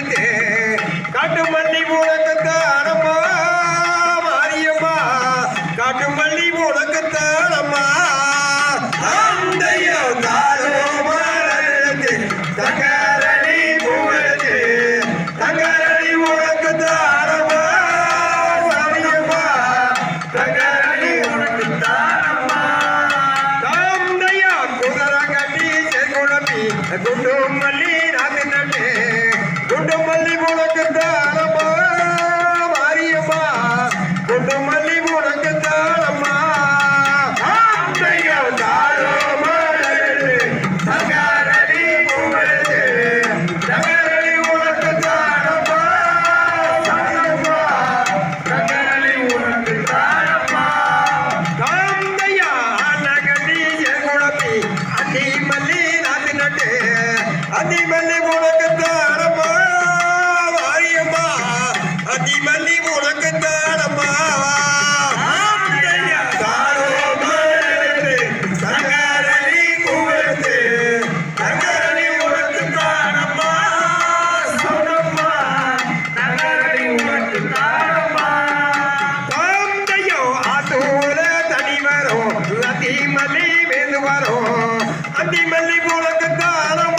கொடுத்து காட்டு மல்லி உனக்குத்தான் அம்மா மாரியம்மா. காட்டு மல்லி உனக்குத்தான் அம்மா அந்தையோ தாரோ மாறத்து தங்கரணி புகழ்த்து தங்கரணி உனக்குத்தான் அம்மா மாரியம்மா. தங்கரணி உனக்குத்தான் அம்மா தந்தையா குதிரை மல்லி சொன்னம்மா தங்கரணி உனக்கு தாரம்மா காந்தையோ ஆத்தூர தனி வரும் லத்தி மல்லி வேந்து வரும்